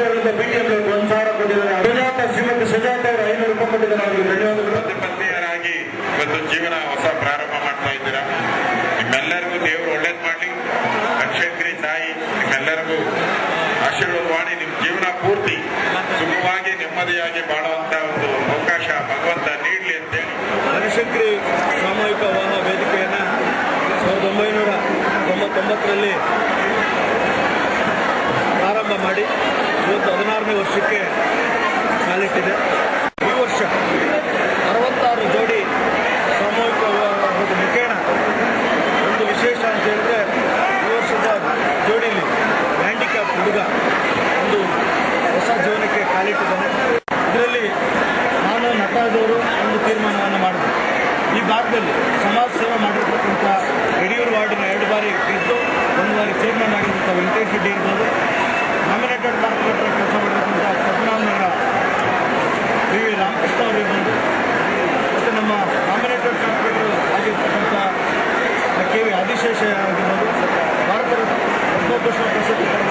ಸಂಸ್ಥೆಗಳಿಂದ ಬಿಟಿಎಂ ಒಂದು ಸಾವಿರ ಕೊಟ್ಟಿದ್ದಾರೆ. ಸುಜಾತ ಶ್ರೀಮತಿ ಸುಜಾತ ಅವರು ಐನೂರು ರೂಪಾಯಿ ಕೊಟ್ಟಿದ್ದಾರೆ. ಅವರಿಗೆ ಧನ್ಯವಾದಗಳು. ಪತ್ನಿಯರಾಗಿ ಇವತ್ತು ಜೀವನ ಹೊಸ ಪ್ರಾರಂಭ ಮಾಡ್ತಾ ಇದ್ದೀರಾ? ನಿಮ್ಮೆಲ್ಲರಿಗೂ ದೇವರು ಒಳ್ಳೇದು ಮಾಡಲಿ. ನಕ್ಷತ್ರಿ ತಾಯಿ ನಿಮ್ಮೆಲ್ಲರಿಗೂ ಆಶೀರ್ವಾದ ಮಾಡಿ. ನಿಮ್ಮ ಜೀವನ ಪೂರ್ತಿ ಸುಖವಾಗಿ ನೆಮ್ಮದಿಯಾಗಿ ಬಾಳುವಂತ ಒಂದು ಅವಕಾಶ ಭಗವಂತ ನೀಡಲಿ ಅಂತೇಳಿ. ನಕ್ಷತ್ರಿ ಸಾಮೂಹಿಕ ವಾಹನ ವೇದಿಕೆಯನ್ನ ಸಾವಿರದ ಒಂಬೈನೂರ ತೊಂಬತ್ತೊಂಬತ್ತರಲ್ಲಿ ಇವತ್ತು ಹದಿನಾರನೇ ವರ್ಷಕ್ಕೆ ಕಾಲಿಟ್ಟಿದೆ ಈ ವರ್ಷ ಅರವತ್ತಾರು ಜೋಡಿ ಸಾಮೂಹಿಕ ಮುಖೇನ ಒಂದು ವಿಶೇಷ ಅಂತ ಹೇಳಿದ್ರೆ ಈ ವರ್ಷದ ಜೋಡಿಲಿ ಹ್ಯಾಂಡಿಕ್ಯಾಪ್ ಹುಡುಗ ಒಂದು ಹೊಸ ಜೀವನಕ್ಕೆ ಕಾಲಿಟ್ಟಿದ್ದಾನೆ. ಇದರಲ್ಲಿ ನಾನು ನಟರಾಜವರು ಒಂದು ತೀರ್ಮಾನವನ್ನು ಮಾಡಿದೆ ಈ ಭಾಗದಲ್ಲಿ ಸಮಾಜ ಸೇವೆ ಮಾಡಿರ್ತಕ್ಕಂಥ ಯಡಿಯೂರು ವಾರ್ಡಿನ ಎರಡು ಬಾರಿ ಗೆದ್ದು ಒಂದು ಬಾರಿ ಚೇರ್ಮನ್ ಆಗಿರುವಂಥ ವೆಂಕಟೇಶ್ ರೆಡ್ಡಿ ಇರ್ಬೋದು. ನಾಮಿನೇಟೆಡ್ ಕಾರ್ಪೊರೇಟರ್ ಕೆಲಸ ಮಾಡಿರ್ತಕ್ಕಂಥ ಪದ್ಮನಾಭನಗರ ವಿ ವಿ ರಾಮಕೃಷ್ಣ ಮತ್ತು ನಮ್ಮ ನಾಮಿನೇಟೆಡ್ ಕಾರ್ಪೊರೇಟರ್ ಆಗಿರ್ತಕ್ಕಂಥ ಕೆ ವಿ ಆದಿಶೇಷ ಆಗಿರ್ಬೋದು. ಭಾರತ ರತ್ನ